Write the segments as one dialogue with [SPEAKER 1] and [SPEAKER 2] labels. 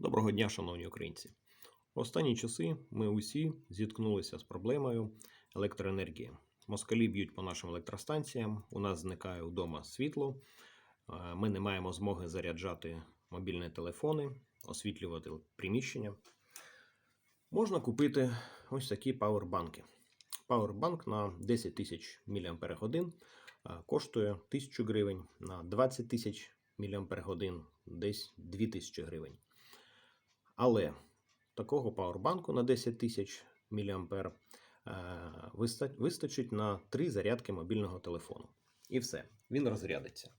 [SPEAKER 1] Доброго дня, шановні українці. В останні часи ми усі зіткнулися з проблемою електроенергії. Москалі б'ють по нашим електростанціям, у нас зникає вдома світло, ми не маємо змоги заряджати мобільні телефони, освітлювати приміщення. Можна купити ось такі пауербанки. Пауербанк на 10 тисяч мАч коштує 1000 гривень, на 20 тисяч мАч десь 2000 гривень. Але такого пауербанку на 10 тисяч мА вистачить на 3 зарядки мобільного телефону. І все, він розрядиться.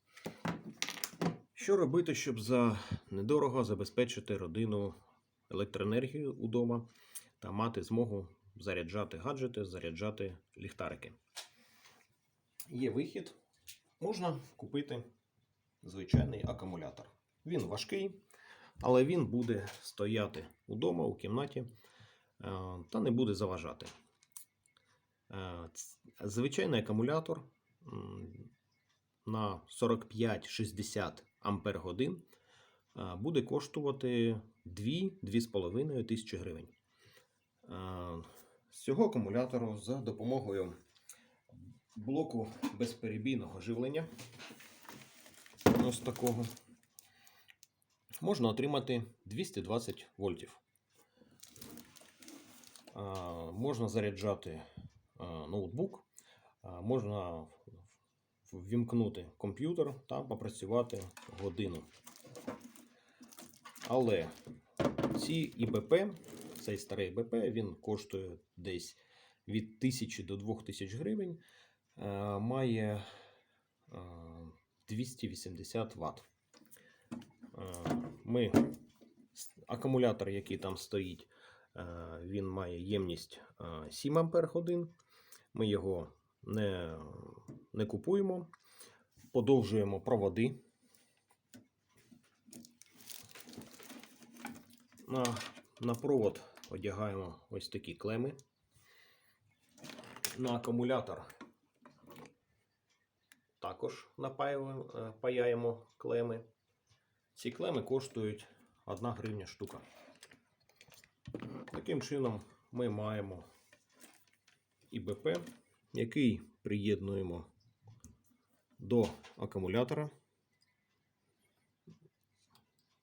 [SPEAKER 1] Що робити, щоб за недорого забезпечити родину електроенергією удома та мати змогу заряджати гаджети, заряджати ліхтарики? Є вихід. Можна купити звичайний акумулятор. Він важкий, але він буде стояти удома у кімнаті е, та не буде заважати. Е, Звичайний акумулятор на 45-60 ампер годин е, буде коштувати 2-2,5 тисячі гривень. З цього акумулятору за допомогою блоку безперебійного живлення, ось такого, можна отримати 220 вольтів. Можна заряджати ноутбук, можна ввімкнути комп'ютер та попрацювати годину. Але ці ІБП, цей старий ІБП, він коштує десь від 1000 до 2000 гривень, має е, 280 Вт. Е, Ми акумулятор, який там стоїть, е, він має ємність е, 7 Ампер годин. Ми його не, не купуємо, подовжуємо проводи. На, на провод одягаємо ось такі клеми. На акумулятор також напаюємо, е, паяємо клеми. Ці клеми коштують 1 гривня штука. Таким чином ми маємо ІБП, який приєднуємо до акумулятора.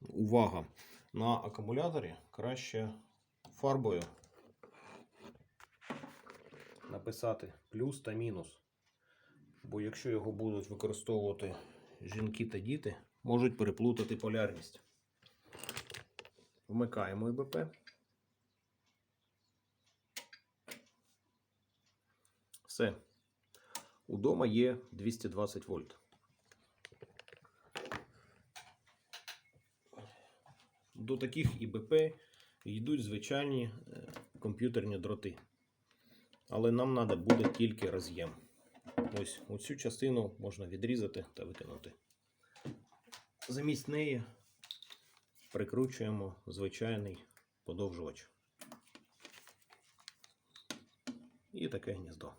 [SPEAKER 1] Увага! На акумуляторі краще фарбою написати плюс та мінус. Бо якщо його будуть використовувати жінки та діти, можуть переплутати полярність. Вмикаємо ІБП. Все. Удома є 220 вольт. До таких ІБП йдуть звичайні е, комп'ютерні дроти. Але нам треба буде тільки роз'єм. Ось оцю частину можна відрізати та викинути. Замість неї прикручуємо звичайний подовжувач. І таке гніздо.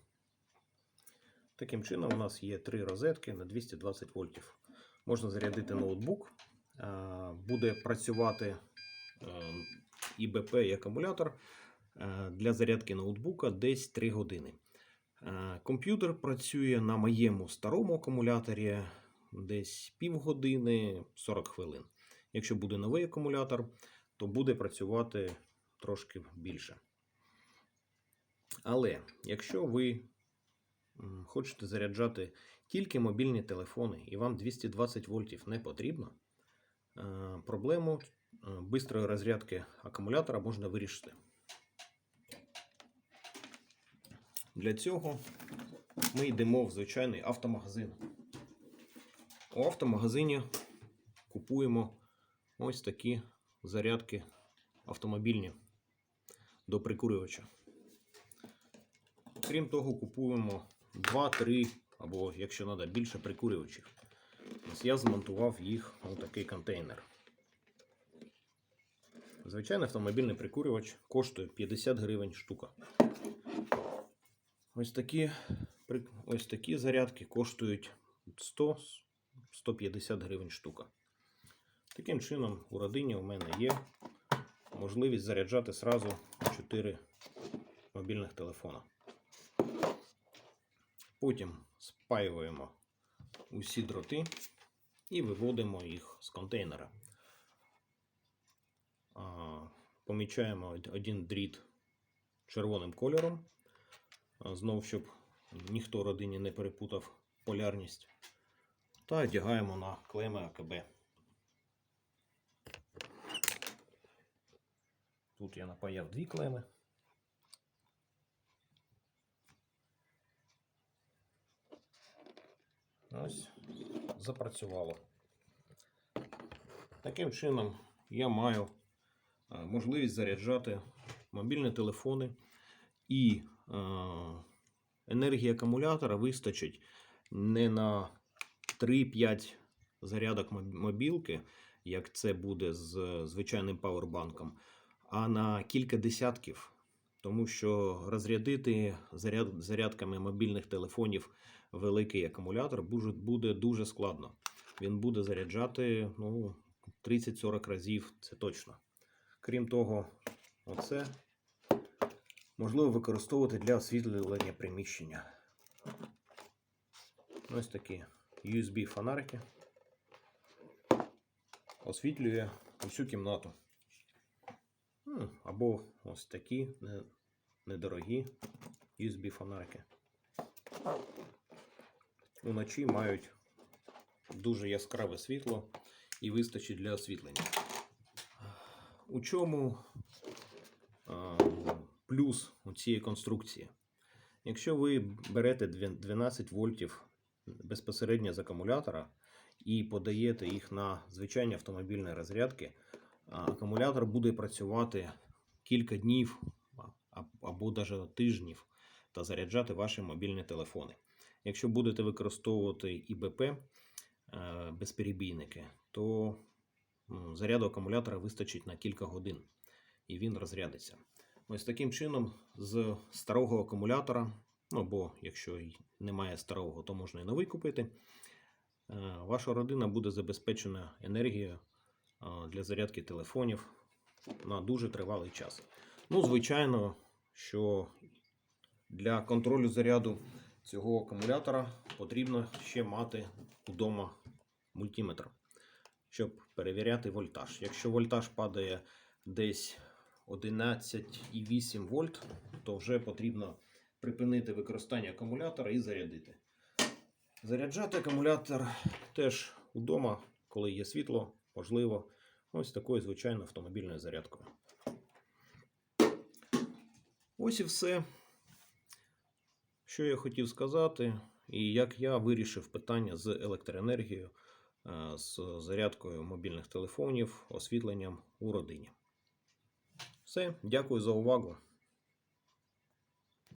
[SPEAKER 1] Таким чином, у нас є три розетки на 220 вольтів. Можна зарядити ноутбук, буде працювати е, ІБП і акумулятор е, для зарядки ноутбука десь 3 години. Е, Комп'ютер працює на моєму старому акумуляторі десь півгодини 40 хвилин. Якщо буде новий акумулятор, то буде працювати трошки більше. Але якщо ви хочете заряджати тільки мобільні телефони і вам 220 вольтів не потрібно, е, проблему е, бистрої розрядки акумулятора можна вирішити. Для цього ми йдемо в звичайний автомагазин. У автомагазині купуємо ось такі зарядки автомобільні до прикурювача. Крім того, купуємо 2-3 або, якщо треба, більше прикурювачів. Я змонтував їх у такий контейнер. Звичайний автомобільний прикурювач коштує 50 гривень штука. Ось такі, ось такі зарядки коштують 100-150 гривень штука. Таким чином, у родині у мене є можливість заряджати сразу 4 мобільних телефона. Потім спаюємо усі дроти і виводимо їх з контейнера. Помічаємо один дріт червоним кольором. А, Знов, щоб ніхто родині не перепутав полярність. Та одягаємо на клеми АКБ. Тут я напаяв дві клеми. Ось запрацювало. Таким чином я маю е, можливість заряджати мобільні телефони і е, енергії акумулятора вистачить не на 3-5 зарядок мобілки, як це буде з звичайним павербанком, а на кілька десятків. Тому що розрядити заряд, зарядками мобільних телефонів великий акумулятор буде дуже складно. Він буде заряджати ну, 30-40 разів, це точно. Крім того, оце можливо використовувати для освітлення приміщення. Ось такі USB фонарики. Освітлює усю кімнату. Або ось такі недорогі USB фонарики. Уночі мають дуже яскраве світло і вистачить для освітлення. У чому плюс у цієї конструкції? Якщо ви берете 12 вольтів безпосередньо з акумулятора і подаєте їх на звичайні автомобільні розрядки, акумулятор буде працювати кілька днів або навіть тижнів та заряджати ваші мобільні телефони. Якщо будете використовувати ІБП е, безперебійники, то заряду акумулятора вистачить на кілька годин і він розрядиться. Ось таким чином, з старого акумулятора, ну або якщо немає старого, то можна і новий купити. е, Ваша родина буде забезпечена енергією е, для зарядки телефонів на дуже тривалий час. Ну, звичайно, що для контролю заряду цього акумулятора потрібно ще мати вдома мультиметр, щоб перевіряти вольтаж. Якщо вольтаж падає десь 11,8 вольт, то вже потрібно припинити використання акумулятора і зарядити. Заряджати акумулятор теж вдома, коли є світло, можливо, ось такою звичайною автомобільною зарядкою. Ось і все, що я хотів сказати, і як я вирішив питання з електроенергією, е, з зарядкою мобільних телефонів, освітленням у родині. Все, дякую за увагу.